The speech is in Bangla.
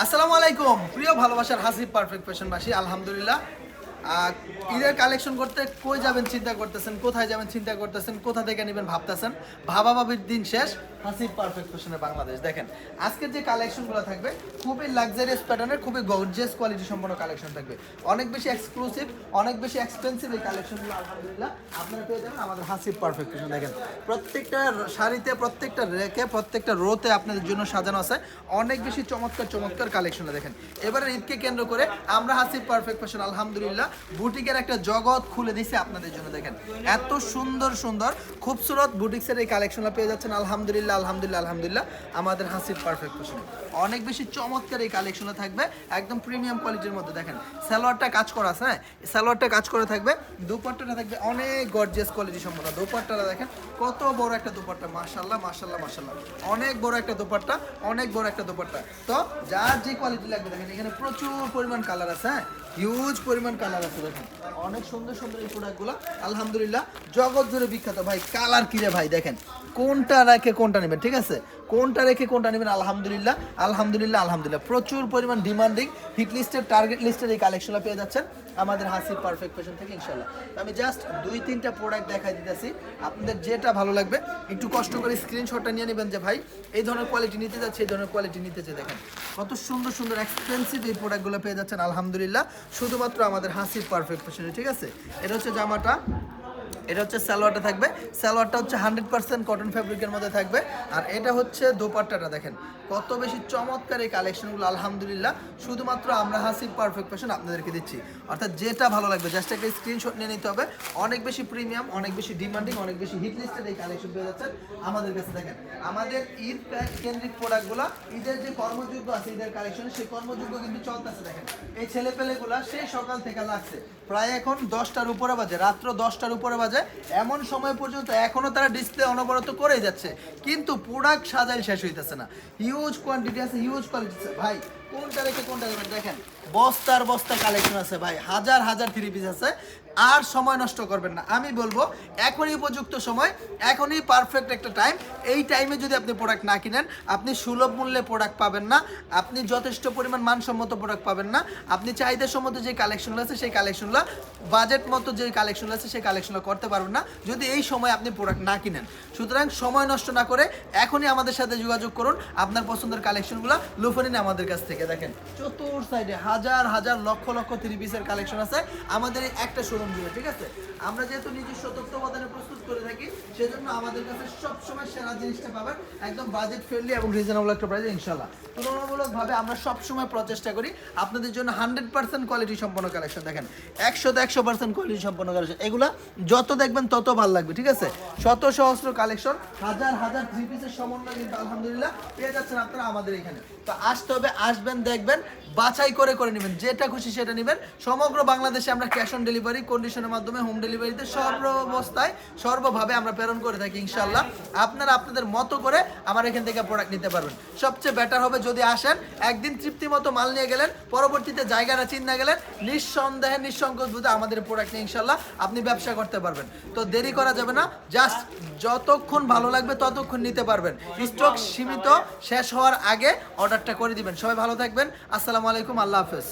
আসসালামু আলাইকুম। প্রিয় ভালোবাসার হাসিব পারফেক্ট ফ্যাশনবাসী আলহামদুলিল্লাহ। ঈদের কালেকশন করতে কই যাবেন চিন্তা করতেছেন? কোথায় যাবেন চিন্তা করতেছেন? কোথা থেকে নেবেন ভাবতেছেন? ভাবা ভাবির দিন শেষ হাসি পারফেক্ট ফ্যাশনের বাংলাদেশ। দেখেন, আজকের যে কালেকশনগুলো থাকবে, খুবই লাক্সারিয়াস প্যাটার্নের খুবই গর্জিয়াস কোয়ালিটি সম্পন্ন কালেকশন থাকবে। অনেক বেশি এক্সক্লুসিভ অনেক বেশি এক্সপেন্সিভ এই কালেকশনগুলো আলহামদুলিল্লাহ, আপনারা পেয়ে যাবেন আমাদের হাসি পারফেক্ট ফ্যাশন দেখেন, প্রত্যেকটা শাড়িতে, প্রত্যেকটা রেকে, প্রত্যেকটা রোতে আপনাদের জন্য সাজানো আছে। অনেক বেশি চমৎকার চমৎকার কালেকশন দেখেন। এবারে ঈদকে কেন্দ্র করে আমরা হাসি পারফেক্ট ফ্যাশন আলহামদুলিল্লাহ বুটিকের একটা জগৎ খুলে দিছে আপনাদের জন্য, দেখেন। এত সুন্দর সুন্দর, খুবসুরত বুটিক্সের এই কালেকশনটা পেয়ে যাচ্ছেন। আলহামদুলিল্লাহ আলহামদুলিল্লাহ আলহামদুলিল্লাহ। আমাদের হাসির পারফেক্ট ফ্যাশনে অনেক বেশি চমৎকার এই কালেকশনটা থাকবে, একদম প্রিমিয়াম কোয়ালিটির মধ্যে, দেখেন। সালোয়ারটা কাজ করা আছে হ্যাঁ? সালোয়ারটা কাজ করে থাকবে, দুপাট্টাটা থাকবে অনেক গর্জিয়াস কোয়ালিটি সম্পন্ন। দুপাট্টাটা দেখেন, কত বড় একটা দুপাট্টা মাশাল্লাহ মাশাল্লাহ মাশাল্লাহ অনেক বড় একটা দুপাট্টা, অনেক বড় একটা দুপাট্টা। তো যার যে কোয়ালিটি লাগবে, দেখেন, এখানে প্রচুর পরিমাণ কালার আছে হ্যাঁ? হিউজ পরিমাণ কালার আছে দেখেন। অনেক সুন্দর সুন্দর এই প্রোডাক্টগুলো আলহামদুলিল্লাহ। জগৎ জুড়ে বিখ্যাত। ভাই কালার কিরে ভাই, দেখেন। কোনটা রেখে কোনটা নেবেন, ঠিক আছে? কোনটা রেখে কোনটা নেবেন, আলহামদুলিল্লাহ আলহামদুলিল্লাহ আলহামদুলিল্লাহ। প্রচুর পরিমাণ ডিমান্ডিং হিট লিস্টের টার্গেট লিস্টের এই কালেকশনটা পেয়ে যাচ্ছেন আমাদের হাসির পারফেক্ট ফ্যাশন থেকে ইনশাল্লাহ আমি জাস্ট দুই, তিনটা প্রোডাক্ট দেখাই দিতেছি। আপনাদের যেটা ভালো লাগবে, একটু কষ্ট করে স্ক্রিনশটটা নিয়ে নেবেন যে, ভাই, এই ধরনের কোয়ালিটি নিতে যাচ্ছে, এই ধরনের কোয়ালিটি নিতে চাই। দেখেন, কত সুন্দর সুন্দর এক্সপেন্সিভ এই প্রোডাক্টগুলো পেয়ে যাচ্ছেন, আলহামদুলিল্লাহ। শুধুমাত্র আমাদের হাসির পারফেক্ট ফ্যাশনে ঠিক আছে? এটা হচ্ছে জামাটা। এটা হচ্ছে সালোয়ারটা থাকবে। সালোয়ারটা হচ্ছে হান্ড্রেড পার্সেন্ট কটন ফ্যাব্রিকের মধ্যে থাকবে। আর এটা হচ্ছে দোপাট্টাটা দেখেন। কত বেশি চমৎকার এই কালেকশনগুলো, আলহামদুলিল্লাহ। শুধুমাত্র আমরা হাসি পারফেক্ট ফ্যাশন আপনাদেরকে দিচ্ছি। অর্থাৎ যেটা ভালো লাগবে জাস্ট একটা স্ক্রিনশট নিয়ে নিতে হবে। অনেক বেশি প্রিমিয়াম অনেক বেশি ডিমান্ডিং অনেক বেশি হিট লিস্টেড এই কালেকশন পেয়ে যাচ্ছেন আমাদের কাছে দেখেন। আমাদের ঈদ কেন্দ্রিক প্রোডাক্টগুলো ঈদের যে কর্মযোগ্য আছে, ঈদের কালেকশন সেই কর্মযোগ্য কিন্তু চলতেছে দেখেন। এই ছেলে পেলেগুলা সেই সকাল থেকে লাগছে। প্রায় এখন দশটার উপরে বাজে, রাত্র দশটার উপরে বাজে এমন সময় পর্যন্ত এখনও তারা ডিসপ্লে অনবরত করেই যাচ্ছে। কিন্তু প্রোডাক্ট সাজাই শেষ হইতেছে না। হিউজ কোয়ান্টিটি আছে হিউজ কোয়ালিটি আছে। ভাই কোনটা রেখে কোনটা নেবেন দেখেন, বস্তার বস্তা কালেকশন আছে ভাই, হাজার হাজার থ্রি পিস আছে। আর সময় নষ্ট করবেন না। আমি বলব, এখনই উপযুক্ত সময়, এখনই পারফেক্ট একটা টাইম এই টাইমে যদি আপনি প্রোডাক্ট না কিনেন, আপনি সুলভ মূল্যে প্রোডাক্ট পাবেন না। আপনি যথেষ্ট পরিমাণ মানসম্মত প্রোডাক্ট পাবেন না। আপনি চাহিদা সম্মত যে কালেকশনগুলো আছে, সেই কালেকশনগুলো বাজেট মতো যে কালেকশনগুলো আছে, সেই কালেকশনগুলো করতে পারবেন না যদি এই সময় আপনি প্রোডাক্ট না কিনেন। সুতরাং সময় নষ্ট না করে এখনই আমাদের সাথে যোগাযোগ করুন। আপনার পছন্দের কালেকশনগুলো লুফে নিন আমাদের কাছ থেকে। দেখেন, চতুর সাইডে হাজার হাজার, লক্ষ লক্ষ থ্রি পিসের কালেকশন আছে। আমাদের একটা শোরুম জুড়ে ঠিক আছে? আমরা যেহেতু নিজস্ব তত্ত্বাবধানে প্রস্তুত করে থাকি, সেজন্য আমাদের কাছে সবসময় সেরা জিনিসটা পাবেন। একদম বাজেট ফ্রেন্ডলি এবং রিজনেবল একটা প্রাইসে ইনশাল্লাহ তুলনামূলকভাবে আমরা সবসময় প্রচেষ্টা করি আপনাদের জন্য হান্ড্রেড পার্সেন্ট কোয়ালিটি সম্পন্ন কালেকশন দেখেন, একশোতে একশো পার্সেন্ট কোয়ালিটি সম্পন্ন কালেকশন এগুলা যত দেখবেন তত ভালো লাগবে, ঠিক আছে? শত সহস্র কালেকশন, হাজার হাজার থ্রি পিসের সমন্বয় কিন্তু আলহামদুলিল্লাহ পেয়ে যাচ্ছেন আপনারা আমাদের এখানে। তো আসতে হবে, আসবেন, দেখবেন, বাছাই করে করে নেবেন, যেটা খুশি সেটা নেবেন। সমগ্র বাংলাদেশে আমরা ক্যাশ অন ডেলিভারি কন্ডিশনের মাধ্যমে হোম ডেলিভারিতে সর্ব অবস্থায় সর্বভাবে আমরা প্রেরণ করে থাকি ইনশাল্লাহ আপনারা আপনাদের মতো করে আমার এখান থেকে প্রোডাক্ট নিতে পারবেন। সবচেয়ে বেটার হবে যদি আসেন, একদিন তৃপ্তি মতো মাল নিয়ে গেলেন, পরবর্তীতে জায়গাটা চিন্তা গেলেন, নিঃসন্দেহে, নিঃসংকোচ বুঝে আমাদের প্রোডাক্ট নিয়ে ইনশাল্লাহ আপনি ব্যবসা করতে পারবেন। তো দেরি করা যাবে না জাস্ট যতক্ষণ ভালো লাগবে ততক্ষণ নিতে পারবেন। স্টক সীমিত, শেষ হওয়ার আগে অর্ডারটা করে দিবেন। সবাই ভালো থাকবেন। আসসালামু আলাইকুম, আল্লাহ হাফেজ।